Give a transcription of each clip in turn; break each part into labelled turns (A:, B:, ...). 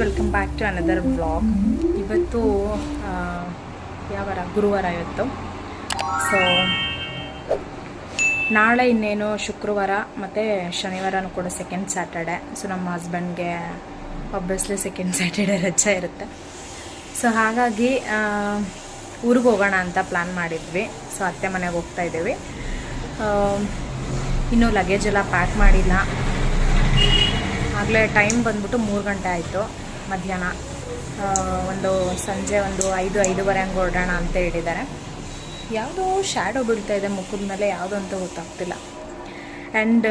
A: Welcome back to another blog ಇವತ್ತು ಯಾವಾರ ಯಾವ ವಾರ? ಗುರುವಾರ ಇವತ್ತು. ಸೊ ನಾಳೆ ಇನ್ನೇನು ಶುಕ್ರವಾರ ಮತ್ತು ಶನಿವಾರನೂ ಕೂಡ ಸೆಕೆಂಡ್ ಸ್ಯಾಟರ್ಡೆ ಸೊ ನಮ್ಮ ಹಸ್ಬೆಂಡ್ಗೆ ಒಬ್ಬಸ್ಲಿ ಸೆಕೆಂಡ್ ಸ್ಯಾಟರ್ಡೆ ರಜೆ ಇರುತ್ತೆ. ಸೊ ಹಾಗಾಗಿ ಊರಿಗೆ ಹೋಗೋಣ ಅಂತ ಪ್ಲ್ಯಾನ್ ಮಾಡಿದ್ವಿ. ಸೊ ಅತ್ತೆ ಮನೆಗೆ ಹೋಗ್ತಾ ಇದ್ದೀವಿ. ಇನ್ನೂ ಲಗೇಜ್ ಎಲ್ಲ ಪ್ಯಾಕ್ ಮಾಡಿಲ್ಲ. ಆಗಲೇ ಟೈಮ್ ಬಂದ್ಬಿಟ್ಟು ಮೂರು ಗಂಟೆ ಆಯಿತು. ಮಧ್ಯಾಹ್ನ ಒಂದು ಸಂಜೆ ಒಂದು ಐದು, ಐದೂವರೆ ಹಂಗೆ ಹೊರಡೋಣ ಅಂತ ಹೇಳಿದ್ದಾರೆ. ಯಾವುದೋ ಶ್ಯಾಡೋ ಬೀಳ್ತಾ ಇದೆ ಮುಖದ ಮೇಲೆ, ಯಾವುದೋ ಅಂತ ಗೊತ್ತಾಗ್ತಿಲ್ಲ. ಆ್ಯಂಡ್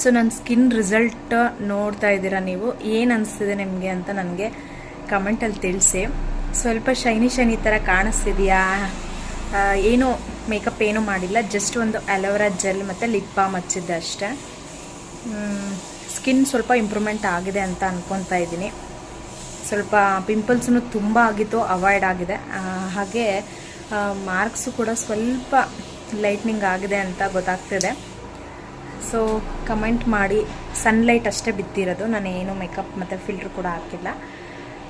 A: ಸೊ ನನ್ನ ಸ್ಕಿನ್ ರಿಸಲ್ಟ್ ನೋಡ್ತಾ ಇದ್ದೀರಾ ನೀವು? ಏನು ಅನಿಸ್ತಿದೆ ನಿಮಗೆ ಅಂತ ನನಗೆ ಕಮೆಂಟಲ್ಲಿ ತಿಳಿಸಿ. ಸ್ವಲ್ಪ ಶೈನಿ ಶೈನಿ ಥರ ಕಾಣಿಸ್ತಿದೆಯಾ? ಏನೂ ಮೇಕಪ್ ಏನೂ ಮಾಡಿಲ್ಲ ಜಸ್ಟ್ ಒಂದು ಅಲೋವೆರಾ ಜೆಲ್ ಮತ್ತು ಲಿಪ್ ಬಾಮ್ ಹಚ್ಚಿದ್ದೆ ಅಷ್ಟೇ. ಸ್ಕಿನ್ ಸ್ವಲ್ಪ ಇಂಪ್ರೂವ್ಮೆಂಟ್ ಆಗಿದೆ ಅಂತ ಅನ್ಕೊತಾ ಇದ್ದೀನಿ. ಸ್ವಲ್ಪ ಪಿಂಪಲ್ಸ್ನು ತುಂಬ ಆಗಿತ್ತು, ಅವಾಯ್ಡ್ ಆಗಿದೆ. ಹಾಗೆ ಮಾರ್ಕ್ಸು ಕೂಡ ಸ್ವಲ್ಪ ಲೈಟ್ನಿಂಗ್ ಆಗಿದೆ ಅಂತ ಗೊತ್ತಾಗ್ತಿದೆ. ಸೊ, ಕಮೆಂಟ್ ಮಾಡಿ. ಸನ್ಲೈಟ್ ಅಷ್ಟೇ ಬಿತ್ತಿರೋದು. ನಾನು ಏನು ಮೇಕಪ್ ಮತ್ತು ಫಿಲ್ಟ್ರ್ ಕೂಡ ಹಾಕಿಲ್ಲ.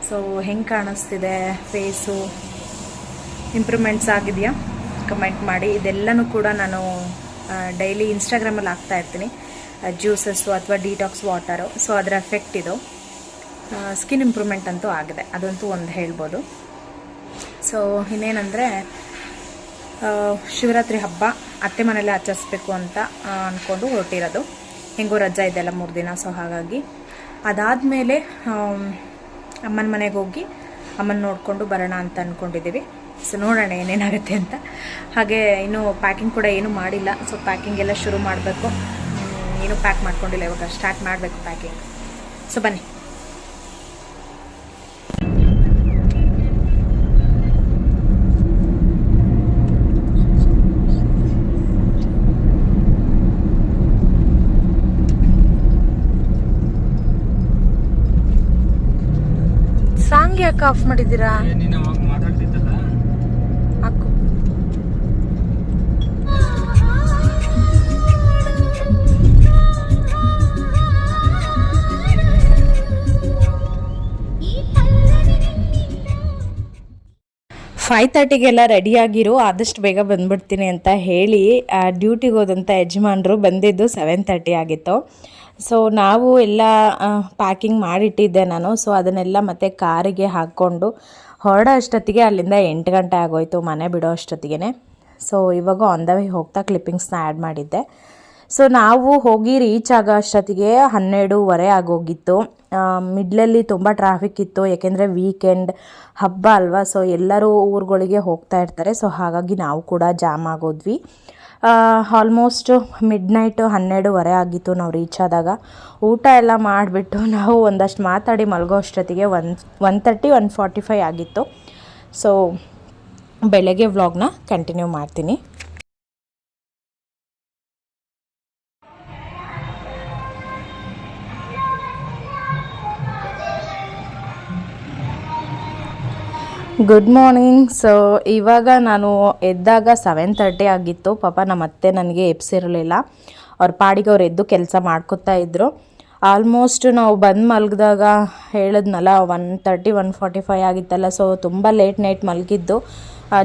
A: ಸೊ, ಹೆಂಗೆ ಕಾಣಿಸ್ತಿದೆ ಫೇಸು? ಇಂಪ್ರೂವ್ಮೆಂಟ್ಸ್ ಆಗಿದೆಯಾ? ಕಮೆಂಟ್ ಮಾಡಿ. ಇದೆಲ್ಲನೂ ಕೂಡ ನಾನು ಡೈಲಿ ಇನ್ಸ್ಟಾಗ್ರಾಮಲ್ಲಿ ಹಾಕ್ತಾ ಇರ್ತೀನಿ. ಜ್ಯೂಸಸ್ಸು ಅಥವಾ ಡಿಟಾಕ್ಸ್ ವಾಟರು ಸೊ ಅದರ ಎಫೆಕ್ಟ್ ಇದು. ಸ್ಕಿನ್ ಇಂಪ್ರೂವ್ಮೆಂಟ್ ಅಂತೂ ಆಗಿದೆ, ಅದಂತೂ ಒಂದು ಹೇಳ್ಬೋದು. ಸೊ ಇನ್ನೇನಂದರೆ ಶಿವರಾತ್ರಿ ಹಬ್ಬ, ಅತ್ತೆ ಮನೇಲಿ ಆಚರಿಸ್ಬೇಕು ಅಂತ ಅಂದ್ಕೊಂಡು ಹೊರಟಿರೋದು. ಹೆಂಗೂ ರಜಾ ಇದೆಲ್ಲ ಮೂರು ದಿನ ಸೊ ಹಾಗಾಗಿ. ಅದಾದಮೇಲೆ ಅಮ್ಮನ ಮನೆಗೆ ಹೋಗಿ ಅಮ್ಮನ ನೋಡಿಕೊಂಡು ಬರೋಣ ಅಂತ ಅಂದ್ಕೊಂಡಿದ್ದೀವಿ ಸೊ ನೋಡೋಣ ಏನೇನಾಗುತ್ತೆ ಅಂತ. ಹಾಗೆ, ಇನ್ನೂ ಪ್ಯಾಕಿಂಗ್ ಕೂಡ ಏನೂ ಮಾಡಿಲ್ಲ. ಸೊ ಪ್ಯಾಕಿಂಗ್ ಎಲ್ಲ ಶುರು ಮಾಡಬೇಕು. ಏನೂ ಪ್ಯಾಕ್ ಮಾಡ್ಕೊಂಡಿಲ್ಲ ಇವಾಗ ಸ್ಟಾರ್ಟ್ ಮಾಡಬೇಕು ಪ್ಯಾಕಿಂಗ್ ಸೊ ಬನ್ನಿ. ಸಾಂಗ್ ಯಾಕೆ ಆಫ್ ಮಾಡಿದ್ದೀರಾ? ಫೈವ್ ತರ್ಟಿಗೆಲ್ಲ ರೆಡಿಯಾಗಿರು ಆದಷ್ಟು ಬೇಗ ಬಂದ್ಬಿಡ್ತೀನಿ ಅಂತ ಹೇಳಿ ಡ್ಯೂಟಿಗೆ ಹೋದಂಥ ಯಜಮಾನರು ಬಂದಿದ್ದು ಸೆವೆನ್ ತರ್ಟಿ ಆಗಿತ್ತು. ಸೊ ನಾವು ಎಲ್ಲ ಪ್ಯಾಕಿಂಗ್ ಮಾಡಿಟ್ಟಿದ್ದೆ ನಾನು. ಸೊ ಅದನ್ನೆಲ್ಲ ಮತ್ತೆ ಕಾರಿಗೆ ಹಾಕ್ಕೊಂಡು ಹೊರಡೋ ಅಷ್ಟೊತ್ತಿಗೆ ಅಲ್ಲಿಂದ ಎಂಟು ಗಂಟೆ ಆಗೋಯ್ತು ಮನೆ ಬಿಡೋ ಅಷ್ಟೊತ್ತಿಗೆ ಸೊ ಇವಾಗ ಆನ್ ದ ವೇ ಹೋಗ್ತಾ ಕ್ಲಿಪ್ಪಿಂಗ್ಸ್ನ ಆ್ಯಡ್ ಮಾಡಿದ್ದೆ. ಸೊ ನಾವು ಹೋಗಿ ರೀಚ್ ಆಗೋ ಅಷ್ಟೊತ್ತಿಗೆ ಹನ್ನೆರಡೂವರೆ ಆಗೋಗಿತ್ತು. ಮಿಡ್ಲಲ್ಲಿ ತುಂಬ ಟ್ರಾಫಿಕ್ ಇತ್ತು. ಯಾಕೆಂದರೆ ವೀಕೆಂಡ್ ಹಬ್ಬ ಅಲ್ವಾ? ಸೊ ಎಲ್ಲರೂ ಊರುಗಳಿಗೆ ಹೋಗ್ತಾ ಇರ್ತಾರೆ. ಸೊ ಹಾಗಾಗಿ ನಾವು ಕೂಡ ಜಾಮ್ ಆಗೋದ್ವಿ. ಆಲ್ಮೋಸ್ಟ್ ಮಿಡ್ ನೈಟು ಹನ್ನೆರಡುವರೆ ಆಗಿತ್ತು ನಾವು ರೀಚ್ ಆದಾಗ. ಊಟ ಎಲ್ಲ ಮಾಡಿಬಿಟ್ಟು ನಾವು ಒಂದಷ್ಟು ಮಾತಾಡಿ ಮಲಗೋ ಅಷ್ಟೊತ್ತಿಗೆ one one thirty one forty five ಆಗಿತ್ತು. ಸೊ ಬೆಳಗ್ಗೆ ವ್ಲಾಗ್ನ ಕಂಟಿನ್ಯೂ ಮಾಡ್ತೀನಿ. ಗುಡ್ ಮಾರ್ನಿಂಗ್ ಸೊ ಇವಾಗ ನಾನು ಎದ್ದಾಗ ಸೆವೆನ್ ತರ್ಟಿ ಆಗಿತ್ತು. ಪಾಪ ನಮ್ಮ ಅತ್ತೆ ನನಗೆ ಎಬ್ಸಿರಲಿಲ್ಲ. ಅವ್ರ ಪಾಡಿಗೆ ಅವ್ರು ಎದ್ದು ಕೆಲಸ ಮಾಡ್ಕೊತಾ ಇದ್ದರು ಆಲ್ಮೋಸ್ಟ್ ನಾವು ಬಂದು ಮಲಗಿದಾಗ ಹೇಳಿದ್ನಲ್ಲ one thirty one forty five ಆಗಿತ್ತಲ್ಲ. ಸೊ ತುಂಬ ಲೇಟ್ ನೈಟ್ ಮಲಗಿದ್ದು.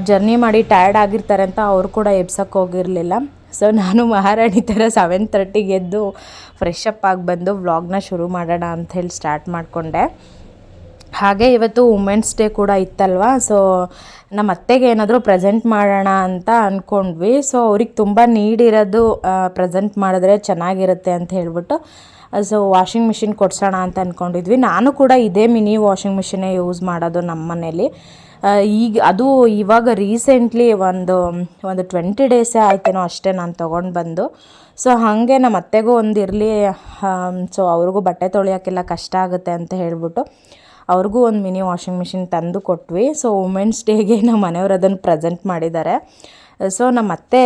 A: ಜರ್ನಿ ಮಾಡಿ ಟಯರ್ಡ್ ಆಗಿರ್ತಾರೆ ಅಂತ ಅವ್ರು ಕೂಡ ಎಬ್ಸಕ್ಕೆ ಹೋಗಿರಲಿಲ್ಲ. ಸೊ ನಾನು ಮಹಾರಾಣಿ ಥರ ಸೆವೆನ್ ತರ್ಟಿಗೆ ಎದ್ದು ಫ್ರೆಶ್ ಅಪ್ ಆಗಿ ಬಂದು ವ್ಲಾಗ್ನ ಶುರು ಮಾಡೋಣ ಅಂತ ಹೇಳಿ ಸ್ಟಾರ್ಟ್ ಮಾಡಿಕೊಂಡೆ. ಹಾಗೆ ಇವತ್ತು ವುಮೆನ್ಸ್ ಡೇ ಕೂಡ ಇತ್ತಲ್ವಾ? ಸೊ ನಮ್ಮ ಅತ್ತೆಗೆ ಏನಾದರೂ ಪ್ರೆಸೆಂಟ್ ಮಾಡೋಣ ಅಂತ ಅಂದ್ಕೊಂಡ್ವಿ ಸೊ ಅವ್ರಿಗೆ ತುಂಬ ನೀಡಿರೋದು ಪ್ರೆಸೆಂಟ್ ಮಾಡಿದ್ರೆ ಚೆನ್ನಾಗಿರುತ್ತೆ ಅಂತ ಹೇಳ್ಬಿಟ್ಟು ಸೊ ವಾಷಿಂಗ್ ಮಿಷಿನ್ ಕೊಡ್ಸೋಣ ಅಂತ ಅಂದ್ಕೊಂಡಿದ್ವಿ ನಾನು ಕೂಡ ಇದೇ ಮಿನಿ ವಾಷಿಂಗ್ ಮಿಷಿನೇ ಯೂಸ್ ಮಾಡೋದು ನಮ್ಮ ಮನೇಲಿ. ಈಗ ಅದು ಇವಾಗ ರೀಸೆಂಟ್ಲಿ ಒಂದು ಒಂದು ಟ್ವೆಂಟಿ ಡೇಸೇ ಆಯ್ತೇನೋ ಅಷ್ಟೇ ನಾನು ತೊಗೊಂಡು ಬಂದು. ಸೊ ಹಾಗೆ ನಮ್ಮ ಅತ್ತೆಗೂ ಒಂದು ಇರಲಿ ಸೊ ಅವ್ರಿಗೂ ಬಟ್ಟೆ ತೊಳೆಯೋಕ್ಕೆಲ್ಲ ಕಷ್ಟ ಆಗುತ್ತೆ ಅಂತ ಹೇಳ್ಬಿಟ್ಟು ಅವ್ರಿಗೂ ಒಂದು ಮಿನಿ ವಾಷಿಂಗ್ ಮಿಷಿನ್ ತಂದು ಕೊಟ್ವಿ. ಸೊ ವುಮೆನ್ಸ್ ಡೇಗೆ ನಮ್ಮ ಮನೆಯವ್ರು ಅದನ್ನು ಪ್ರೆಸೆಂಟ್ ಮಾಡಿದ್ದಾರೆ. ಸೊ ನಮ್ಮ ಅತ್ತೆ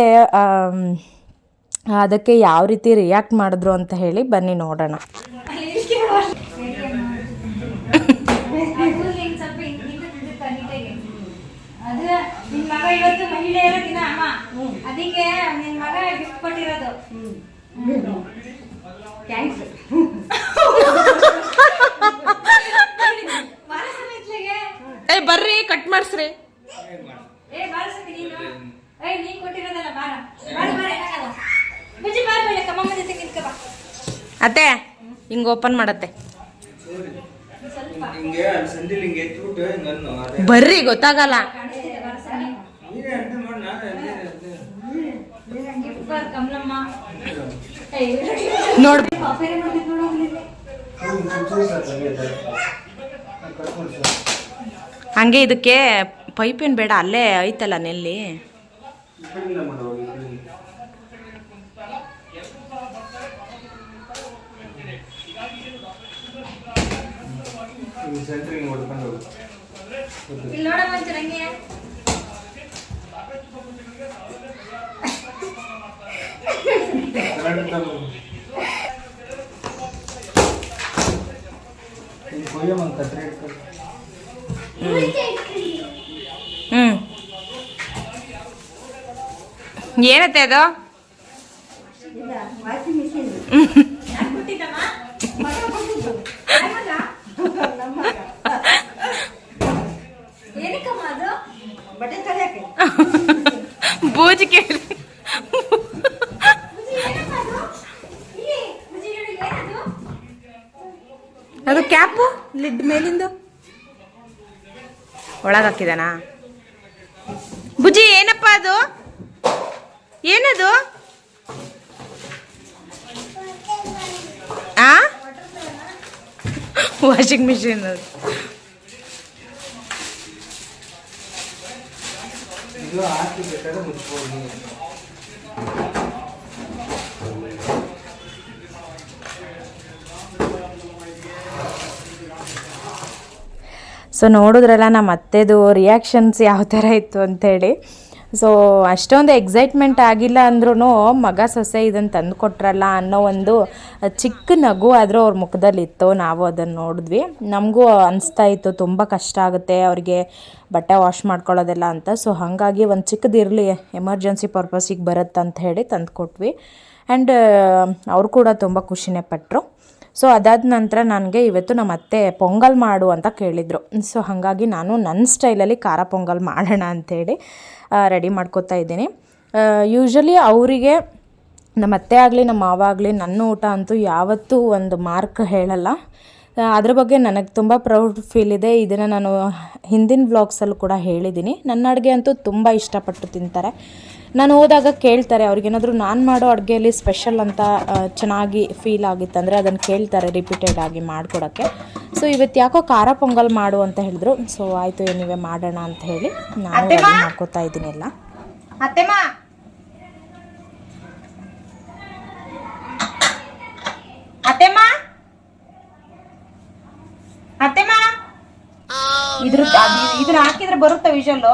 A: ಅದಕ್ಕೆ ಯಾವ ರೀತಿ ರಿಯಾಕ್ಟ್ ಮಾಡಿದ್ರು ಅಂತ ಹೇಳಿ ಬನ್ನಿ ನೋಡೋಣ.
B: ಅದು ನಿನ್ ಮಗ ಇವತ್ತು ಮಹಿಳೆಯರ ದಿನ ಅಮ್ಮ ಅದಕ್ಕೆ ನಿನ್ ಮಗ ಗಿಫ್ಟ್ ಕೊಟ್ಟಿರೋದು ಥ್ಯಾಂಕ್ಸ್
A: ಮಾಡಿಸ್ರಿ
B: ಏ ಬಾರಸಕ್ಕೆ ನೀನು ಏಯ್ ನೀನ್ ಕೊಟ್ಟಿರೋದಲ್ಲ ಬಾರ ಬಾರ ಬಾರ ಏನಾಗಲ್ಲ ಬುಜ್ಜಿ ಬಾರ ಬೇಡ ಕಮ್ಮಮ್ಮ ಬರ್ರಿ ಕಟ್ ಬಾ.
A: ಅತ್ತೆ ಹಿಂಗೆ ಓಪನ್ ಮಾಡತ್ತೆ. ಬರ್ರಿ ಗೊತ್ತಾಗಲ್ಲ. ನೋಡ್.
C: ಹಂಗೆ
A: ಇದಕ್ಕೆ ಪೈಪ್ ಏನು ಬೇಡ ಅಲ್ಲೇ ಐತಲ್ಲ ನೆಲ್ಲಿ.
C: ಈ ಕಡೆಯಿಂದ
A: ಹ್ಞೂ ಏನತ್ತೆ ಅದು? ಬೂಜಿ ಕೇಳಿ?
B: ಅದು
A: ಕ್ಯಾಪು? ಲಿಡ್ ಮೇಲಿಂದು. ಒಳಗೆ ಹಾಕಿದಾನಾ ಬುಜ್ಜಿ ಏನಪ್ಪ ಅದು? ಏನದು? ಆ? ವಾಷಿಂಗ್ ಮಿಷಿನ್ ಅದು.
C: ಇದು
A: ಸೊ ನೋಡಿದ್ರಲ್ಲ ನಮ್ಮ ಅತ್ತೆದು ರಿಯಾಕ್ಷನ್ಸ್ ಯಾವ ಥರ ಇತ್ತು ಅಂಥೇಳಿ ಸೊ ಅಷ್ಟೊಂದು ಎಕ್ಸೈಟ್ಮೆಂಟ್ ಆಗಿಲ್ಲ ಅಂದ್ರೂ ಮಗ ಸೊಸೆ ಇದನ್ನು ತಂದು ಕೊಟ್ರಲ್ಲ ಅನ್ನೋ ಒಂದು ಚಿಕ್ಕ ನಗು ಆದರೂ ಅವ್ರ ಮುಖದಲ್ಲಿ ಇತ್ತು ನಾವು ಅದನ್ನು ನೋಡಿದ್ವಿ. ನಮಗೂ ಅನಿಸ್ತಾ ಇತ್ತು, ತುಂಬ ಕಷ್ಟ ಆಗುತ್ತೆ, ಅವ್ರಿಗೆ ಬಟ್ಟೆ ವಾಶ್ ಮಾಡ್ಕೊಳ್ಳೋದೆಲ್ಲ ಅಂತ. ಸೊ ಹಾಗಾಗಿ ಒಂದು ಚಿಕ್ಕದಿರಲಿ ಎಮರ್ಜೆನ್ಸಿ ಪರ್ಪಸಿಗೆ ಬರುತ್ತೆ ಅಂತ ಹೇಳಿ ತಂದು ಕೊಟ್ವಿ ಆ್ಯಂಡ್ ಅವರು ಕೂಡ ತುಂಬ ಖುಷಿನೇ ಪಟ್ಟರು ಸೊ ಅದಾದ ನಂತರ ನನಗೆ ಇವತ್ತು ನಮ್ಮ ಅತ್ತೆ ಪೊಂಗಲ್ ಮಾಡು ಅಂತ ಕೇಳಿದರು. ಸೊ ಹಾಗಾಗಿ ನಾನು ನನ್ನ ಸ್ಟೈಲಲ್ಲಿ ಖಾರ ಪೊಂಗಲ್ ಮಾಡೋಣ ಅಂಥೇಳಿ ರೆಡಿ ಮಾಡ್ಕೋತಾ ಇದ್ದೀನಿ. ಯೂಶ್ವಲಿ ಅವರಿಗೆ ನಮ್ಮ ಅತ್ತೆ ಆಗಲಿ, ನಮ್ಮ ಮಾವ ಆಗಲಿ, ನನ್ನ ಊಟ ಅಂತೂ ಯಾವತ್ತೂ ಒಂದು ಮಾರ್ಕ್ ಹೇಳಲ್ಲ. ಅದ್ರ ಬಗ್ಗೆ ನನಗೆ ತುಂಬ ಪ್ರೌಡ್ ಫೀಲ್ ಇದೆ. ಇದನ್ನು ನಾನು ಹಿಂದಿನ ವ್ಲಾಗ್ಸಲ್ಲೂ ಕೂಡ ಹೇಳಿದ್ದೀನಿ. ನನ್ನ ಅಡುಗೆ ಅಂತೂ ತುಂಬ ಇಷ್ಟಪಟ್ಟು ತಿಂತಾರೆ. ನಾನು ಹೋದಾಗ ಕೇಳ್ತಾರೆ ಅವ್ರಿಗೇನಾದರೂ ನಾನು ಮಾಡೋ ಅಡುಗೆಯಲ್ಲಿ ಸ್ಪೆಷಲ್ ಅಂತ ಚೆನ್ನಾಗಿ ಫೀಲ್ ಆಗಿತ್ತಂದರೆ ಅದನ್ನು ಕೇಳ್ತಾರೆ ರಿಪೀಟೆಡ್ ಆಗಿ ಮಾಡಿಕೊಡೋಕ್ಕೆ. ಸೊ ಇವತ್ತು ಯಾಕೋ ಖಾರ ಪೊಂಗಲ್ ಮಾಡು ಅಂತ ಹೇಳಿದ್ರು. ಸೊ ಆಯಿತು ನೀವೇ ಮಾಡೋಣ ಅಂತ ಹೇಳಿ ನಾನು ಮಾಡ್ಕೋತಾ ಇದ್ದೀನಿ ಎಲ್ಲ. ಅತ್ತೆಮ್ಮ! ಅತ್ತೆಮ್ಮ! ಅತ್ತೆಮ್ಮ! ಇದ್ರ ಇದನ್ನ ಹಾಕಿದ್ರೆ ಬರುತ್ತೆ ವಿಷಲ್ಲು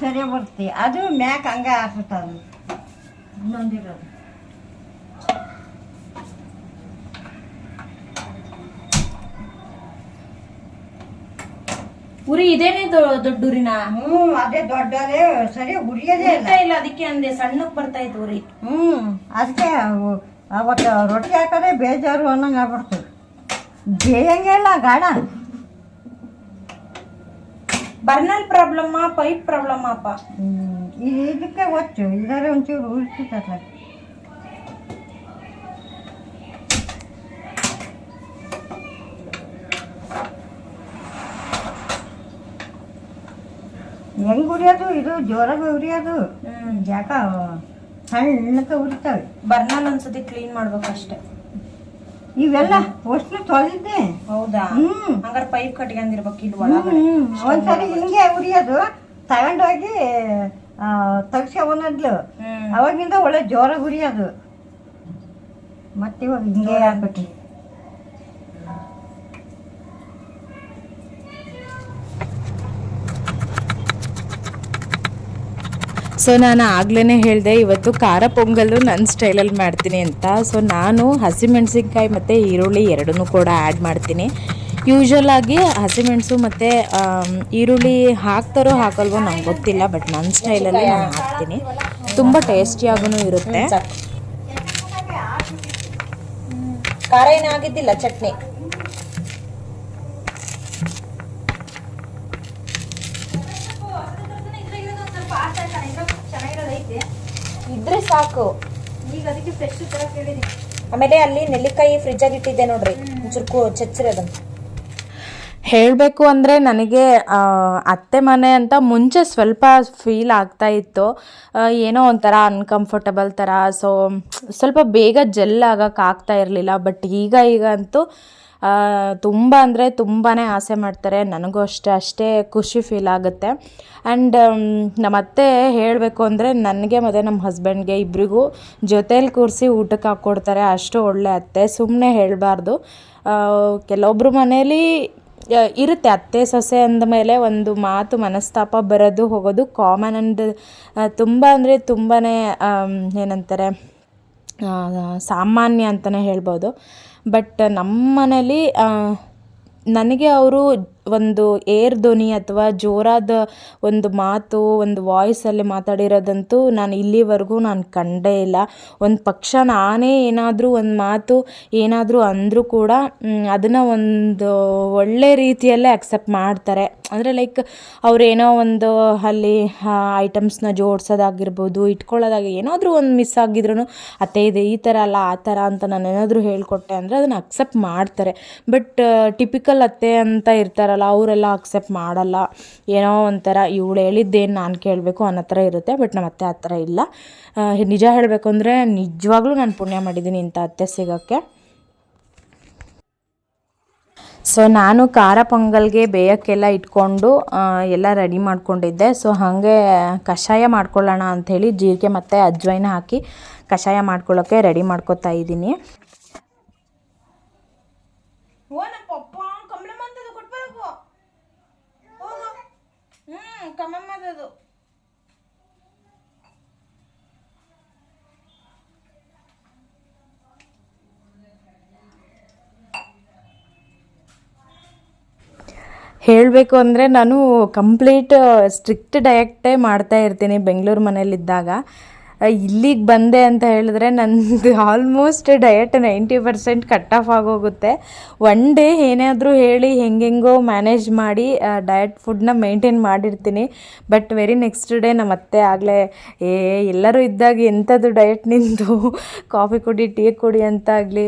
D: ಸರಿ ಬರ್ತಿ. ಅದು ಮ್ಯಾಕ್ ಹಂಗ ಹಾಕ್ಬಿಟ್ಟದು ಇನ್ನೊಂದಿರೋದು.
A: ಉರಿ ಇದೇನೇ ದೊಡ್ಡ ಉರಿನ?
D: ಹ್ಞೂ ಅದೇ ದೊಡ್ಡದೇ ಸರಿ ಉರಿಯೋದೇ ಇಲ್ಲ.
A: ಇಲ್ಲ ಅದಕ್ಕೆ ಅಂದೆ ಸಣ್ಣಕ್ಕೆ ಬರ್ತಾ ಇತ್ತು ಉರಿ.
D: ಹ್ಞೂ ಅದಕ್ಕೆ ಅವತ್ತು ರೊಟ್ಟಿ ಹಾಕೋದೇ ಬೇಜಾರು ಅನ್ನಂಗೆ ಆಗ್ಬಿಡ್ತು. ಬೇಯಂಗೆ ಇಲ್ಲ ಗಾಢ.
A: ಬರ್ನಲ್ ಪ್ರಾಬ್ಲಮ್ ಪೈಪ್ ಪ್ರಾಬ್ಲಮ್ ಅಪ್ಪ
D: ಹ್ಮ್. ಇದು ಇದಕ್ಕೆ ಒಚ್ಚು ಇದಾರೆ ಒಂಚೂರು ಉಳಿಸ್ತೈತಲ್ಲ ಹೆಂಗ್ ಉರಿಯೋದು? ಇದು ಜೋರಾಗಿ ಉರಿಯೋದು. ಯಾಕ ಸಣ್ಣಕ್ಕೆ ಉರಿತಾವೆ.
A: ಬರ್ನಲ್ ಒಂದ್ಸತಿ ಕ್ಲೀನ್ ಮಾಡ್ಬೇಕಷ್ಟೇ.
D: ಇವೆಲ್ಲ ಅಷ್ಟು ತೊಳೆದಿದ್ದೆ.
A: ಹೌದಾ?
D: ಹ್ಮ್.
A: ಹಂಗಾರೆ ಪೈಪ್ ಕಟ್ಕೊಂಡಿರ್ಬೇಕು ಇಲ್ಲಿ ಒಳಗಡೆ.
D: ಒಂದ್ಸರಿ ಹಿಂಗೆ ಉರಿಯೋದು ತಗೊಂಡೋಗಿ ತೆಗ್ಸ್ಕೊಂಬಂದ್ಲು
A: ಹ್ಮ್.
D: ಅವಾಗಿಂದ ಒಳ್ಳೆ ಜೋರಾಗಿ ಉರಿಯೋದು. ಮತ್ತೆ ಇವಾಗ ಹಿಂಗೆ ಆಗ್ಬಿಟ್ಟು
A: ಸೊ ನಾನು ಆಗ್ಲೇ ಹೇಳಿದೆ, ಇವತ್ತು ಖಾರ ಪೊಂಗಲ್ಲು ನನ್ನ ಸ್ಟೈಲಲ್ಲಿ ಮಾಡ್ತೀನಿ ಅಂತ. ಸೊ ನಾನು ಹಸಿಮೆಣಸಿನ್ಕಾಯಿ ಮತ್ತು ಈರುಳ್ಳಿ ಎರಡನ್ನೂ ಕೂಡ ಆ್ಯಡ್ ಮಾಡ್ತೀನಿ. ಯೂಶ್ವಲ್ ಆಗಿ ಹಸಿಮೆಣಸು ಮತ್ತು ಈರುಳ್ಳಿ ಹಾಕ್ತಾರೋ ಹಾಕಲ್ವೋ ನಂಗೆ ಗೊತ್ತಿಲ್ಲ ಬಟ್ ನನ್ನ ಸ್ಟೈಲಲ್ಲಿ ನಾನು ಹಾಕ್ತೀನಿ. ತುಂಬ ಟೇಸ್ಟಿಯಾಗೂ ಇರುತ್ತೆ. ಖಾರ ಏನಾಗಿದ್ದಿಲ್ಲ ಚಟ್ನಿ
B: ಫಾಸ್ಟ್ ಆಯ್ತಾನೆ ಇನ್ನೂ ಚೆನ್ನಾಗಿರೋದು ಐತೆ
E: ಇದ್ರೆ ಸಾಕು.
B: ಈಗ ಅದಕ್ಕೆ ಫ್ರೆಶ್ ತರ ಕೇಳಿದೀನಿ
E: ಆಮೇಲೆ ಅಲ್ಲಿ ನೆಲ್ಲಿಕಾಯಿ ಫ್ರಿಜ್ ಆಗಿ ಇಟ್ಟಿದ್ದೆ ನೋಡ್ರಿ. ಚುರುಕು ಚಚ್ಚಿರೋದನ್ನ
A: ಹೇಳಬೇಕು ಅಂದರೆ ನನಗೆ ಅತ್ತೆ ಮನೆ ಅಂತ ಮುಂಚೆ ಸ್ವಲ್ಪ ಫೀಲ್ ಆಗ್ತಾ ಇತ್ತು. ಏನೋ ಒಂಥರ ಅನ್ಕಂಫರ್ಟಬಲ್ ಥರ ಸೊ ಸ್ವಲ್ಪ ಬೇಗ ಜೆಲ್ ಆಗೋಕ್ಕಾಗ್ತಾ ಆಗ್ತಾ ಇರಲಿಲ್ಲ ಬಟ್ ಈಗ ಈಗ ಅಂತೂ ತುಂಬ ಅಂದರೆ ತುಂಬಾ ಆಸೆ ಮಾಡ್ತಾರೆ. ನನಗೂ ಅಷ್ಟೇ ಅಷ್ಟೇ ಖುಷಿ ಫೀಲ್ ಆಗುತ್ತೆ. ಆ್ಯಂಡ್ ನಮ್ಮ ಅತ್ತೆ ಹೇಳಬೇಕು ಅಂದರೆ ನನಗೆ ಮತ್ತು ನಮ್ಮ ಹಸ್ಬೆಂಡ್ಗೆ ಇಬ್ಬರಿಗೂ ಜೊತೇಲಿ ಕೂರಿಸಿ ಊಟಕ್ಕೆ ಹಾಕ್ಕೊಡ್ತಾರೆ ಅಷ್ಟು ಒಳ್ಳೆ ಅತ್ತೆ. ಸುಮ್ಮನೆ ಹೇಳಬಾರ್ದು. ಕೆಲವೊಬ್ಬರು ಮನೇಲಿ ಇರುತ್ತೆ. ಅತ್ತೆ, ಸೊಸೆ ಅಂದಮೇಲೆ ಒಂದು ಮಾತು ಮನಸ್ತಾಪ ಬರೋದು, ಹೋಗೋದು ಕಾಮನ್ ಆ್ಯಂಡ್ ತುಂಬ ಅಂದರೆ ತುಂಬಾ ಏನಂತಾರೆ ಸಾಮಾನ್ಯ ಅಂತಲೇ ಹೇಳ್ಬೋದು. ಬಟ್ ನಮ್ಮ ಮನೇಲಿ ನನಗೆ ಅವರು ಒಂದು ಏರ್ ಧ್ವನಿ ಅಥವಾ ಜೋರಾದ ಒಂದು ಮಾತು, ಒಂದು ವಾಯ್ಸಲ್ಲಿ ಮಾತಾಡಿರೋದಂತೂ ನಾನು ಇಲ್ಲಿವರೆಗೂ ನಾನು ಕಂಡೇ ಇಲ್ಲ. ಒಂದು ಪಕ್ಷ ನಾನೇ ಏನಾದರೂ ಒಂದು ಮಾತು ಏನಾದರೂ ಅಂದರೂ ಕೂಡ ಅದನ್ನು ಒಂದು ಒಳ್ಳೆ ರೀತಿಯಲ್ಲೇ ಅಕ್ಸೆಪ್ಟ್ ಮಾಡ್ತಾರೆ. ಅಂದರೆ ಲೈಕ್ ಅವರೇನೋ ಒಂದು ಅಲ್ಲಿ ಐಟಮ್ಸ್ನ ಜೋಡಿಸೋದಾಗಿರ್ಬೋದು, ಇಟ್ಕೊಳ್ಳೋದಾಗಿ ಏನಾದರೂ ಒಂದು ಮಿಸ್ ಆಗಿದ್ರು ಅತ್ತೆ, ಇದೆ ಈ ಥರ ಅಲ್ಲ, ಆ ಥರ ಅಂತ ನಾನು ಏನಾದರೂ ಹೇಳ್ಕೊಟ್ಟೆ ಅಂದರೆ ಅದನ್ನು ಅಕ್ಸೆಪ್ಟ್ ಮಾಡ್ತಾರೆ. ಬಟ್ ಟಿಪಿಕಲ್ ಅತ್ತೆ ಅಂತ ಇರ್ತಾರಲ್ಲ ಅವರೆಲ್ಲ ಅಕ್ಸೆಪ್ಟ್ ಮಾಡಲ್ಲ. ಏನೋ ಒಂಥರ ಇವಳು ಹೇಳಿದ್ದೇನು ನಾನು ಕೇಳಬೇಕು ಅನ್ನೋ ಥರ ಇರುತ್ತೆ ಬಟ್ ನಮ್ಮ ಅತ್ತೆ ಆ ಥರ ಇಲ್ಲ. ನಿಜ ಹೇಳಬೇಕು ಅಂದರೆ ನಿಜವಾಗ್ಲೂ ನಾನು ಪುಣ್ಯ ಮಾಡಿದ್ದೀನಿ ಇಂಥ ಅತ್ತೆ ಸಿಗೋಕ್ಕೆ. ಸೊ ನಾನು ಖಾರ ಪೊಂಗಲ್ಗೆ ಬೇಯಕ್ಕೆಲ್ಲ ಇಟ್ಕೊಂಡು ಎಲ್ಲ ರೆಡಿ ಮಾಡ್ಕೊಂಡಿದ್ದೆ. ಸೊ ಹಾಗೆ ಕಷಾಯ ಮಾಡ್ಕೊಳ್ಳೋಣ ಅಂಥೇಳಿ ಜೀರಿಗೆ ಮತ್ತು ಅಜ್ವೈನ ಹಾಕಿ ಕಷಾಯ ಮಾಡ್ಕೊಳ್ಳೋಕ್ಕೆ ರೆಡಿ ಮಾಡ್ಕೊತಾ ಇದ್ದೀನಿ. ಹೇಳಬೇಕು ಅಂದರೆ ನಾನು ಕಂಪ್ಲೀಟ್ ಸ್ಟ್ರಿಕ್ಟ್ ಡಯಟೇ ಮಾಡ್ತಾ ಇರ್ತೀನಿ ಬೆಂಗಳೂರು ಮನೇಲಿದ್ದಾಗ ಇಲ್ಲಿಗೆ ಬಂದೆ ಅಂತ ಹೇಳಿದ್ರೆ ನಂದು almost diet ninety percent cut off ಆಗೋಗುತ್ತೆ. ಒನ್ ಡೇ ಏನಾದರೂ ಹೇಳಿ ಹೆಂಗೆಂಗೋ ಮ್ಯಾನೇಜ್ ಮಾಡಿ ಡಯಟ್ ಫುಡ್ನ ಮೇಂಟೈನ್ ಮಾಡಿರ್ತೀನಿ. ಬಟ್ ವೆರಿ ನೆಕ್ಸ್ಟ್ ಡೇ ನಮ್ಮ ಅತ್ತೆ ಆಗಲೇ, ಏ, ಎಲ್ಲರೂ ಇದ್ದಾಗ ಎಂಥದ್ದು ಡಯಟ್ ನಿಂದು? ಕಾಫಿ ಕುಡಿ, ಟೀ ಕುಡಿ ಅಂತ ಆಗಲಿ,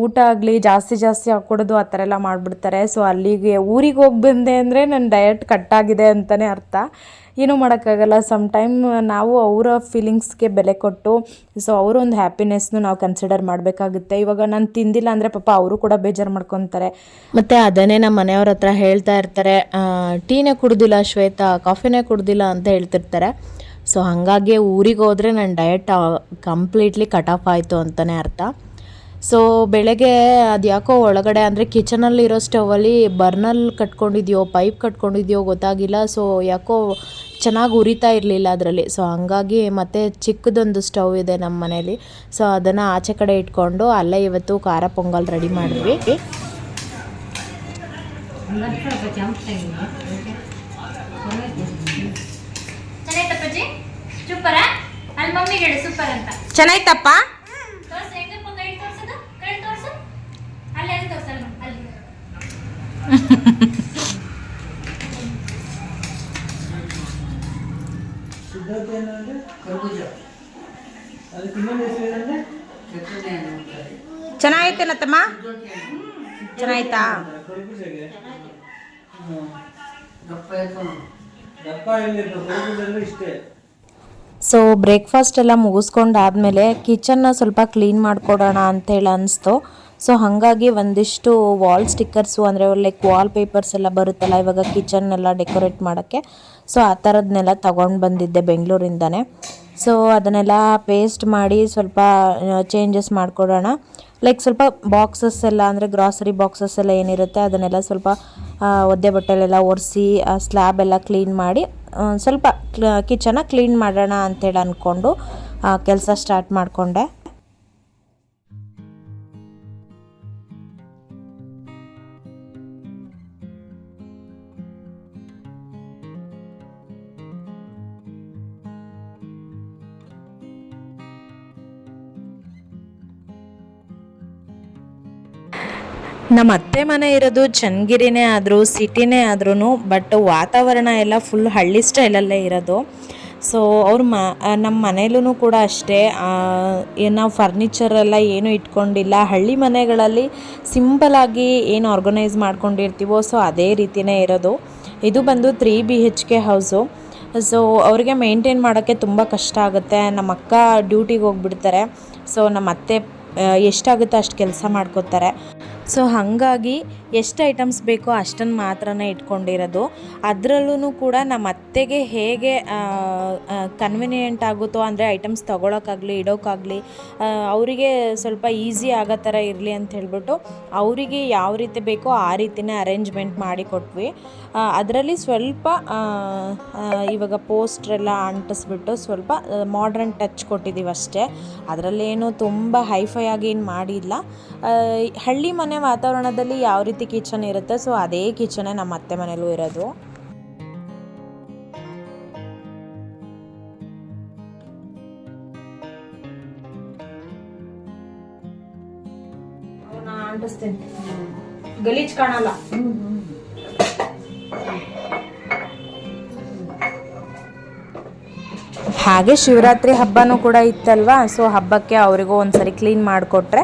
A: ಊಟ ಆಗಲಿ, ಜಾಸ್ತಿ ಜಾಸ್ತಿ ಹಾಕ್ಕೊಡೋದು ಆ ಥರ ಎಲ್ಲ ಮಾಡಿಬಿಡ್ತಾರೆ. ಸೊ ಅಲ್ಲಿಗೆ ಊರಿಗೆ ಹೋಗಿ ಬಂದೆ ಅಂದರೆ ನನ್ನ ಡಯಟ್ ಕಟ್ಟಾಗಿದೆ ಅಂತಲೇ ಅರ್ಥ. ಏನೂ ಮಾಡೋಕ್ಕಾಗಲ್ಲ. ಸಮ್ ಟೈಮ್ ನಾವು ಅವರ ಫೀಲಿಂಗ್ಸ್ಗೆ ಬೆಲೆ ಕೊಟ್ಟು ಸೊ ಅವರೊಂದು ಹ್ಯಾಪಿನೆಸ್ನು ನಾವು ಕನ್ಸಿಡರ್ ಮಾಡಬೇಕಾಗುತ್ತೆ. ಇವಾಗ ನಾನು ತಿಂದಿಲ್ಲ ಅಂದರೆ ಪಾಪ ಅವರು ಕೂಡ ಬೇಜಾರು ಮಾಡ್ಕೊತಾರೆ. ಮತ್ತು ಅದನ್ನೇ ನಮ್ಮ ಮನೆಯವ್ರ ಹತ್ರ ಹೇಳ್ತಾ ಇರ್ತಾರೆ ಟೀನೇ ಕುಡ್ದಿಲ್ಲ ಶ್ವೇತಾ ಕಾಫಿನೇ ಕುಡ್ದಿಲ್ಲ ಅಂತ ಹೇಳ್ತಿರ್ತಾರೆ. ಸೊ ಹಾಗಾಗಿ ಊರಿಗೆ ಹೋದರೆ ನನ್ನ ಡಯಟ್ ಕಂಪ್ಲೀಟ್ಲಿ ಕಟ್ ಆಫ್ ಆಯಿತು ಅಂತಲೇ ಅರ್ಥ. ಸೊ ಬೆಳಗ್ಗೆ ಅದು ಯಾಕೋ ಒಳಗಡೆ ಅಂದರೆ ಕಿಚನಲ್ಲಿರೋ ಸ್ಟವಲ್ಲಿ ಬರ್ನಲ್ಲಿ ಕಟ್ಕೊಂಡಿದ್ಯೋ ಪೈಪ್ ಕಟ್ಕೊಂಡಿದ್ಯೋ ಗೊತ್ತಾಗಿಲ್ಲ. ಸೊ ಯಾಕೋ ಚೆನ್ನಾಗಿ ಉರಿತಾ ಇರಲಿಲ್ಲ ಅದರಲ್ಲಿ. ಸೊ ಹಂಗಾಗಿ ಮತ್ತೆ ಚಿಕ್ಕದೊಂದು ಸ್ಟವ್ ಇದೆ ನಮ್ಮ ಮನೇಲಿ. ಸೊ ಅದನ್ನು ಆಚೆ ಕಡೆ ಇಟ್ಕೊಂಡು ಅಲ್ಲೇ ಇವತ್ತು ಖಾರ ಪೊಂಗಲ್ ರೆಡಿ ಮಾಡಿದ್ವಿ. ಚೆನ್ನಾಯ್ತಪ್ಪ?
B: ಅಲ್ಲಿ
C: ನತ್ತಮ್ಮ ಕರ್ಬೂಜ ಅದಕ್ಕೆ ಇನ್ನೊಂದು ಹೆಸರು ಏನಂದ್ರೆ
A: ಚೆನ್ನಾಗೈತೇನತ್ತಮ್ಮ ಚೆನ್ನಾಯ್ತಾ?
C: ಕರ್ಬೂಜಗೆ ದಪ್ಪ ಎಲ್ಲಿರ್ತದೆ ಕರ್ಬೂಜ ಅಂದ್ರೆ ಇಷ್ಟೇ
A: ಸೊ ಬ್ರೇಕ್ಫಾಸ್ಟ್ ಎಲ್ಲ ಮುಗಿಸ್ಕೊಂಡಾದ್ಮೇಲೆ ಕಿಚನ್ನ ಸ್ವಲ್ಪ ಕ್ಲೀನ್ ಮಾಡ್ಕೊಡೋಣ ಅಂತೇಳಿ ಅನಿಸ್ತು. ಸೊ ಹಾಗಾಗಿ ಒಂದಿಷ್ಟು ವಾಲ್ ಸ್ಟಿಕ್ಕರ್ಸು ಅಂದರೆ ಲೈಕ್ ವಾಲ್ ಪೇಪರ್ಸ್ ಎಲ್ಲ ಬರುತ್ತಲ್ಲ, ಇವಾಗ ಕಿಚನ್ ಎಲ್ಲ ಡೆಕೋರೇಟ್ ಮಾಡೋಕ್ಕೆ. ಸೊ ಆ ಥರದನ್ನೆಲ್ಲ ತೊಗೊಂಡು ಬಂದಿದ್ದೆ ಬೆಂಗಳೂರಿಂದನೇ. ಸೊ ಅದನ್ನೆಲ್ಲ ಪೇಸ್ಟ್ ಮಾಡಿ ಸ್ವಲ್ಪ ಚೇಂಜಸ್ ಮಾಡಿಕೊಡೋಣ. ಲೈಕ್ ಸ್ವಲ್ಪ ಬಾಕ್ಸಸ್ ಎಲ್ಲ, ಅಂದರೆ ಗ್ರಾಸರಿ ಬಾಕ್ಸಸ್ ಎಲ್ಲ ಏನಿರುತ್ತೆ, ಅದನ್ನೆಲ್ಲ ಸ್ವಲ್ಪ ಒದ್ದೆ ಬಟ್ಟೆಲೆಲ್ಲ ಒರೆಸಿ ಸ್ಲ್ಯಾಬ್ ಎಲ್ಲ ಕ್ಲೀನ್ ಮಾಡಿ ಸ್ವಲ್ಪ ಕಿಚನ ಕ್ಲೀನ್ ಮಾಡೋಣ ಅಂತೇಳಿ ಅಂದ್ಕೊಂಡು ಕೆಲಸ ಸ್ಟಾರ್ಟ್ ಮಾಡಿಕೊಂಡೆ. ನಮ್ಮ ಅತ್ತೆ ಮನೆ ಇರೋದು ಚನ್ನಗಿರಿನೇ ಆದರೂ, ಸಿಟಿನೇ ಆದ್ರೂ ಬಟ್ ವಾತಾವರಣ ಎಲ್ಲ ಫುಲ್ ಹಳ್ಳಿ ಸ್ಟೈಲಲ್ಲೇ ಇರೋದು. ಸೊ ಅವ್ರ ಮ ನಮ್ಮ ಮನೇಲೂ ಕೂಡ ಅಷ್ಟೇ ನಾವು ಫರ್ನಿಚರೆಲ್ಲ ಏನೂ ಇಟ್ಕೊಂಡಿಲ್ಲ. ಹಳ್ಳಿ ಮನೆಗಳಲ್ಲಿ ಸಿಂಪಲಾಗಿ ಏನು ಆರ್ಗನೈಸ್ ಮಾಡ್ಕೊಂಡಿರ್ತೀವೋ ಸೊ ಅದೇ ರೀತಿಯೇ ಇರೋದು. ಇದು ಬಂದು three B H K house so ಅವರಿಗೆ ಮೇಂಟೈನ್ ಮಾಡೋಕ್ಕೆ ತುಂಬ ಕಷ್ಟ ಆಗುತ್ತೆ. ನಮ್ಮ ಅಕ್ಕ ಡ್ಯೂಟಿಗೆ ಹೋಗ್ಬಿಡ್ತಾರೆ. ಸೊ ನಮ್ಮ ಅತ್ತೆ ಎಷ್ಟಾಗುತ್ತೋ ಅಷ್ಟು ಕೆಲಸ ಮಾಡ್ಕೋತಾರೆ. ಸೊ ಹಾಗಾಗಿ ಎಷ್ಟು ಐಟಮ್ಸ್ ಬೇಕೋ ಅಷ್ಟನ್ನು ಮಾತ್ರನೇ ಇಟ್ಕೊಂಡಿರೋದು. ಅದರಲ್ಲೂ ಕೂಡ ನಮ್ಮ ಅತ್ತೆಗೆ ಹೇಗೆ ಕನ್ವಿನಿಯೆಂಟ್ ಆಗುತ್ತೋ ಅಂದರೆ ಐಟಮ್ಸ್ ತೊಗೊಳಕ್ಕಾಗಲಿ, ಇಡೋಕ್ಕಾಗಲಿ ಅವರಿಗೆ ಸ್ವಲ್ಪ ಈಸಿ ಆಗೋ ಥರ ಇರಲಿ ಅಂತ ಹೇಳ್ಬಿಟ್ಟು ಅವರಿಗೆ ಯಾವ ರೀತಿ ಬೇಕೋ ಆ ರೀತಿನೇ ಅರೇಂಜ್ಮೆಂಟ್ ಮಾಡಿ ಕೊಟ್ವಿ. ಅದರಲ್ಲಿ ಸ್ವಲ್ಪ ಇವಾಗ ಪೋಸ್ಟ್ರೆಲ್ಲ ಅಂಟಿಸ್ಬಿಟ್ಟು ಸ್ವಲ್ಪ ಮಾಡ್ರನ್ ಟಚ್ ಕೊಟ್ಟಿದ್ದೀವಿ ಅಷ್ಟೇ ಅದರಲ್ಲೇನು ತುಂಬ ಹೈಫೈ ಆಗಿ ಏನು ಮಾಡಿಲ್ಲ. ಹಳ್ಳಿ ಮನೆ ವಾತಾವರಣದಲ್ಲಿ ಯಾವ ರೀತಿ ಕಿಚನ್ ಇರುತ್ತೆ ಸೊ ಅದೇ ಕಿಚನೇ ನಮ್ಮ ಅತ್ತೆ ಮನೇಲೂ ಇರೋದು. ಗಲೀಜ್ ಕಾಣಲ್ಲ. ಹಾಗೆ ಶಿವರಾತ್ರಿ ಹಬ್ಬನೂ ಕೂಡ ಇತ್ತಲ್ವಾ ಸೊ ಹಬ್ಬಕ್ಕೆ ಅವರಿಗೂ ಒಂದ್ಸರಿ ಕ್ಲೀನ್ ಮಾಡಿಕೊಟ್ರೆ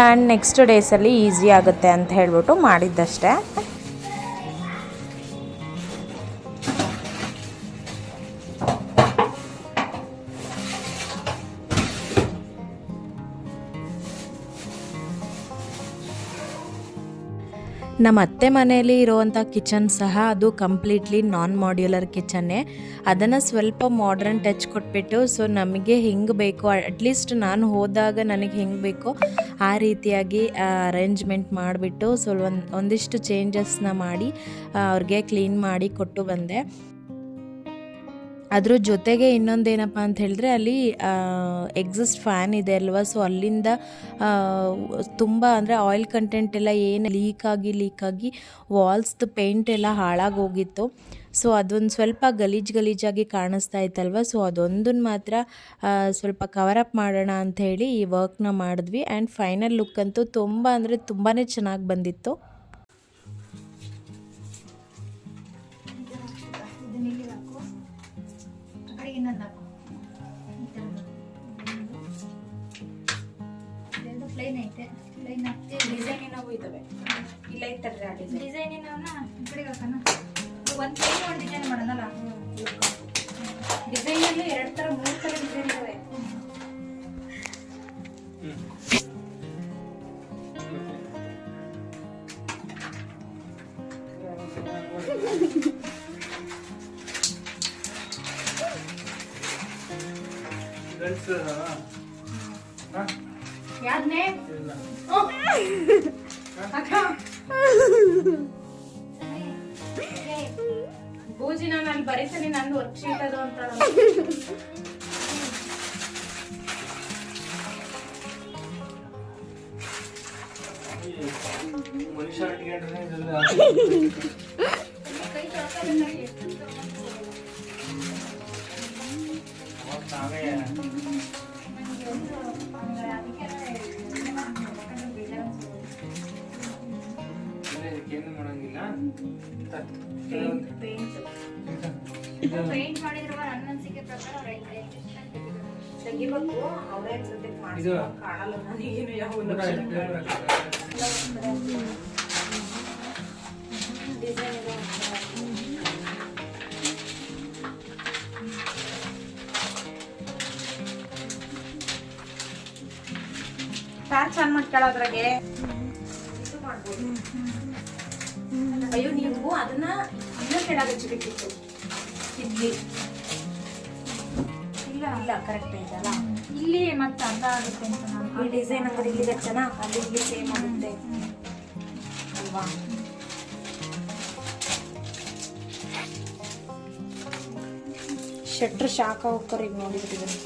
A: ಆ್ಯಂಡ್ ನೆಕ್ಸ್ಟ್ ಡೇಸಲ್ಲಿ ಈಸಿ ಆಗುತ್ತೆ ಅಂತ ಹೇಳ್ಬಿಟ್ಟು ಮಾಡಿದ್ದಷ್ಟೇ. ನಮ್ಮ ಅತ್ತೆ ಮನೆಯಲ್ಲಿ ಇರುವಂಥ ಕಿಚನ್ ಸಹ ಅದು ಕಂಪ್ಲೀಟ್ಲಿ ನಾನ್ ಮಾಡ್ಯುಲರ್ ಕಿಚನ್ನೇ. ಅದನ್ನು ಸ್ವಲ್ಪ ಮಾಡ್ರನ್ ಟಚ್ ಕೊಟ್ಬಿಟ್ಟು ಸೊ ನಮಗೆ ಹೆಂಗೆ ಬೇಕು ಅಟ್ಲೀಸ್ಟ್ ನಾನು ಹೋದಾಗ ನನಗೆ ಹೆಂಗೆ ಬೇಕೋ ಆ ರೀತಿಯಾಗಿ ಅರೇಂಜ್ಮೆಂಟ್ ಮಾಡಿಬಿಟ್ಟು ಸ್ವಲ್ಪ ಒಂದು, ಒಂದಿಷ್ಟು ಚೇಂಜಸ್ನ ಮಾಡಿ ಅವ್ರಿಗೆ ಕ್ಲೀನ್ ಮಾಡಿ ಕೊಟ್ಟು ಬಂದೆ. ಅದ್ರ ಜೊತೆಗೆ ಇನ್ನೊಂದೇನಪ್ಪ ಅಂತ ಹೇಳಿದ್ರೆ ಅಲ್ಲಿ ಎಕ್ಸಿಸ್ಟ್ ಫ್ಯಾನ್ ಇದೆ ಅಲ್ವಾ? ಸೊ ಅಲ್ಲಿಂದ ತುಂಬ ಅಂದರೆ ಆಯಿಲ್ ಕಂಟೆಂಟ್ ಎಲ್ಲ ಏನು ಲೀಕಾಗಿ ಲೀಕಾಗಿ ವಾಲ್ಸ್ದು ಪೇಂಟ್ ಎಲ್ಲ ಹಾಳಾಗಿ ಹೋಗಿತ್ತು. ಸೊ ಅದೊಂದು ಸ್ವಲ್ಪ ಗಲೀಜು ಗಲೀಜಾಗಿ ಕಾಣಿಸ್ತಾ ಇತ್ತಲ್ವ? ಸೊ ಅದೊಂದನ್ನು ಮಾತ್ರ ಸ್ವಲ್ಪ ಸ್ವಲ್ಪ ಕವರಪ್ ಮಾಡೋಣ ಅಂತ ಹೇಳಿ ಈ ವರ್ಕ್ನ ಮಾಡಿದ್ವಿ. ಆ್ಯಂಡ್ ಫೈನಲ್ ಲುಕ್ ಅಂತೂ ತುಂಬ ಅಂದರೆ ತುಂಬಾ ಚೆನ್ನಾಗಿ ಬಂದಿತ್ತು. ಇದ್ದಾವೆ. ಇಲ್ಲ ಇತ್ತಲ್ರಿ ಆ ಡಿಸೈನ್
B: ಕಡೆಗೆ ಹಾಕೋಣ ಒಂದು ಪ್ಲೈನ್ ಒಂದು ಡಿಸೈನ್ ಮಾಡೋಣಲ್ಲ?
A: ಡಿಸೈನಲ್ಲಿ ಎರಡು ಥರ ಮೂರು ಥರ ಡಿಸೈನ್ ಇದ್ದಾವೆ
B: ಯಾವ್ದನ್ನೇ
C: ಇಲ್ಲ
A: ಬೂಜಿ ನಾನು ಅಲ್ಲಿ ಬರೀತೀನಿ ನಂದು ವರ್ಕ್ಶೀಟ್ ಅದು ಅಂತ
C: ಮನುಷ್ಯ ಹಾಕ್ತಾರೆ.
A: ಡಿಸೈನ್ ಇದೆ ಆನ್ ಮಾಡ್ಕೊಳ್ಳೋದ್ರಾಗೆ ಅಯ್ಯೋ ನೀವು ಅದನ್ನ ಇನ್ನೂ ಕೆಳಗೆ ಹಚ್ಚಬೇಕಿತ್ತು ಇಡ್ಲಿ.
B: ಇಲ್ಲ
A: ಇಲ್ಲ ಕರೆಕ್ಟ್ ಐತಲ್ಲ
B: ಇಲ್ಲಿ ಮತ್ತೆ ಅರ್ಧ ಆಗುತ್ತೆ ಅಂತ ನಾನು
A: ಈ ಡಿಸೈನ್ ಅಂದ್ರೆ ಇಲ್ಲಿ ಹಚ್ಚನ ಅಲ್ಲಿ ಇಲ್ಲಿ ಸೇಮ್ ಆಗುತ್ತೆ. ಅಲ್ವಾ? ಶೆಟ್ರ್ ಶಾಖ ಹೋಗ್ತಾರೆ ಈಗ ನೋಡಿಬಿಟ್ಟಿದ್ದೀನಿ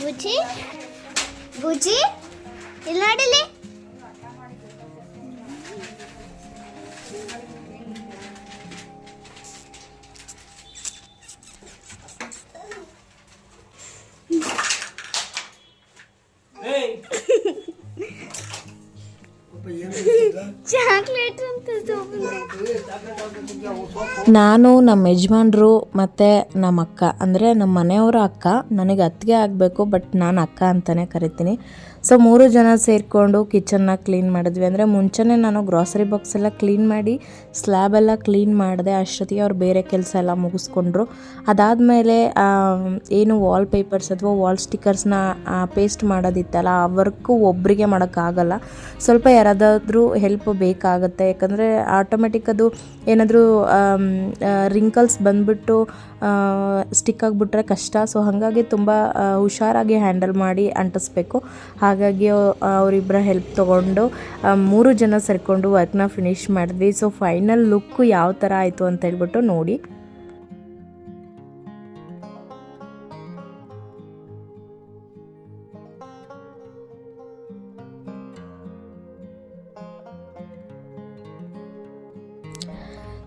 A: ಬುಜಿ
F: ಬುಜ್ಜಿ ಇಲ್ಲಿ ನೋಡಿಲಿ
A: ನಾನು ನಮ್ಮ ಯಜಮಾನ್ರು ಮತ್ತು ನಮ್ಮ ಅಕ್ಕ, ಅಂದರೆ ನಮ್ಮ ಮನೆಯವರ ಅಕ್ಕ, ನನಗೆ ಅತ್ತಿಗೆ ಆಗಬೇಕು ಬಟ್ ನಾನು ಅಕ್ಕ ಅಂತಲೇ ಕರಿತೀನಿ. ಸೊ ಮೂರು ಜನ ಸೇರಿಕೊಂಡು ಕಿಚನ್ನ ಕ್ಲೀನ್ ಮಾಡಿದ್ವಿ. ಅಂದರೆ ಮುಂಚೆನೇ ನಾನು ಗ್ರಾಸರಿ ಬಾಕ್ಸ್ ಎಲ್ಲ ಕ್ಲೀನ್ ಮಾಡಿ ಸ್ಲ್ಯಾಬ್ ಎಲ್ಲ ಕ್ಲೀನ್ ಮಾಡಿದೆ, ಅಷ್ಟೊತ್ತಿಗೆ ಅವ್ರು ಬೇರೆ ಕೆಲಸ ಎಲ್ಲ ಮುಗಿಸ್ಕೊಂಡ್ರು. ಅದಾದಮೇಲೆ ಏನು ವಾಲ್ ಪೇಪರ್ಸ್ ಅಥವಾ ವಾಲ್ ಸ್ಟಿಕ್ಕರ್ಸ್ನ ಪೇಸ್ಟ್ ಮಾಡೋದಿತ್ತಲ್ಲ ಆ ವರ್ಕು ಒಬ್ಬರಿಗೆ ಮಾಡೋಕ್ಕಾಗಲ್ಲ ಸ್ವಲ್ಪ ಯಾರಾದರೂ ಹೆಲ್ಪ್ ಬೇಕಾಗುತ್ತೆ. ಯಾಕಂದರೆ ಆಟೋಮೆಟಿಕ್ ಅದು ಏನಾದರೂ ರಿಂಕಲ್ಸ್ ಬಂದ್ಬಿಟ್ಟು ಸ್ಟಿಕ್ ಆಗಿಬಿಟ್ರೆ ಕಷ್ಟ. ಸೊ ಹಾಗಾಗಿ ತುಂಬ ಹುಷಾರಾಗಿ ಹ್ಯಾಂಡಲ್ ಮಾಡಿ ಅಂಟಿಸ್ಬೇಕು. ಹಾಗಾಗಿ ಅವರಿಬ್ಬರ ಹೆಲ್ಪ್ ತೊಗೊಂಡು ಮೂರು ಜನ ಸೇರಿಕೊಂಡು ವರ್ಕ್ನ ಫಿನಿಶ್ ಮಾಡಿದ್ವಿ. ಸೊ ಫೈನಲ್ ಲುಕ್ಕು ಯಾವ ಥರ ಆಯಿತು ಅಂತ ಹೇಳ್ಬಿಟ್ಟು ನೋಡಿ.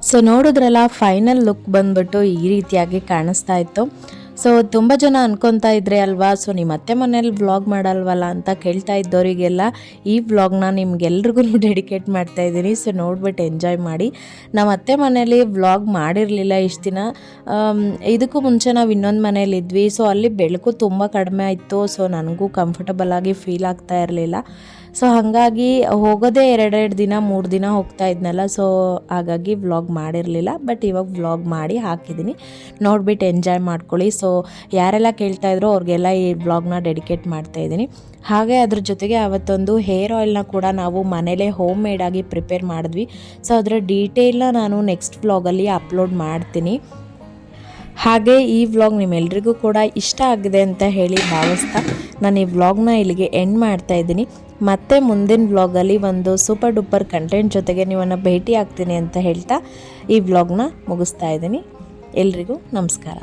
A: ಸೊ ನೋಡಿದ್ರಲ್ಲ ಫೈನಲ್ ಲುಕ್ ಬಂದ್ಬಿಟ್ಟು ಈ ರೀತಿಯಾಗಿ ಕಾಣಿಸ್ತಾ ಇತ್ತು. ಸೊ ತುಂಬ ಜನ ಅನ್ಕೊತಾ ಇದ್ರೆ ಅಲ್ವಾ ಸೊ ನಿಮ್ಮ ಅತ್ತೆ ಮನೇಲಿ ವ್ಲಾಗ್ ಮಾಡಲ್ವಲ್ಲ ಅಂತ ಕೇಳ್ತಾ ಇದ್ದವರಿಗೆಲ್ಲ ಈ ವ್ಲಾಗ್ನ ನಿಮ್ಗೆಲ್ರಿಗೂ ಡೆಡಿಕೇಟ್ ಮಾಡ್ತಾ ಇದ್ದೀನಿ. ಸೊ ನೋಡ್ಬಿಟ್ಟು ಎಂಜಾಯ್ ಮಾಡಿ. ನಮ್ಮ ಅತ್ತೆ ಮನೇಲಿ ವ್ಲಾಗ್ ಮಾಡಿರಲಿಲ್ಲ ಇಷ್ಟು ದಿನ. ಇದಕ್ಕೂ ಮುಂಚೆ ನಾವು ಇನ್ನೊಂದು ಮನೇಲಿ ಇದ್ವಿ. ಸೊ ಅಲ್ಲಿ ಬೆಳಕು ತುಂಬ ಕಡಿಮೆ ಆಯಿತು. ಸೊ ನನಗೂ ಕಂಫರ್ಟಬಲ್ ಆಗಿ ಫೀಲ್ ಆಗ್ತಾ ಇರಲಿಲ್ಲ. ಸೊ ಹಾಗಾಗಿ ಹೋಗೋದೇ ಎರಡೆರಡು ದಿನ, ಮೂರು ದಿನ ಹೋಗ್ತಾ ಇದ್ನಲ್ಲ. ಸೊ ಹಾಗಾಗಿ ವ್ಲಾಗ್ ಮಾಡಿರಲಿಲ್ಲ. ಬಟ್ ಇವಾಗ ವ್ಲಾಗ್ ಮಾಡಿ ಹಾಕಿದ್ದೀನಿ ನೋಡ್ಬಿಟ್ಟು ಎಂಜಾಯ್ ಮಾಡ್ಕೊಳ್ಳಿ. ಸೊ ಯಾರೆಲ್ಲ ಕೇಳ್ತಾ ಇದ್ರೋ ಅವ್ರಿಗೆಲ್ಲ ಈ ವ್ಲಾಗ್ನ ಡೆಡಿಕೇಟ್ ಮಾಡ್ತಾ ಇದ್ದೀನಿ. ಹಾಗೆ ಅದ್ರ ಜೊತೆಗೆ ಅವತ್ತೊಂದು ಹೇರ್ ಆಯಿಲ್ನ ಕೂಡ ನಾವು ಮನೇಲೇ ಹೋಮ್ ಮೇಡಾಗಿ ಪ್ರಿಪೇರ್ ಮಾಡಿದ್ವಿ. ಸೊ ಅದರ ಡೀಟೇಲ್ನ ನಾನು ನೆಕ್ಸ್ಟ್ ವ್ಲಾಗಲ್ಲಿ ಅಪ್ಲೋಡ್ ಮಾಡ್ತೀನಿ. ಹಾಗೆ ಈ ವ್ಲಾಗ್ ನಿಮ್ಮೆಲ್ರಿಗೂ ಕೂಡ ಇಷ್ಟ ಆಗಿದೆ ಅಂತ ಹೇಳಿ ಭಾವಿಸ್ತಾ ನಾನು ಈ ವ್ಲಾಗ್ನ ಇಲ್ಲಿಗೆ ಎಂಡ್ ಮಾಡ್ತಾ ಇದ್ದೀನಿ. ಮತ್ತೆ ಮುಂದಿನ ವ್ಲಾಗಲ್ಲಿ ಒಂದು ಸೂಪರ್ ಡೂಪರ್ ಕಂಟೆಂಟ್ ಜೊತೆಗೆ ನಿಮ್ಮನ್ನು ಭೇಟಿ ಆಗ್ತೀನಿ ಅಂತ ಹೇಳ್ತಾ ಈ ವ್ಲಾಗ್ನ ಮುಗಿಸ್ತಾ ಇದ್ದೀನಿ. ಎಲ್ರಿಗೂ ನಮಸ್ಕಾರ.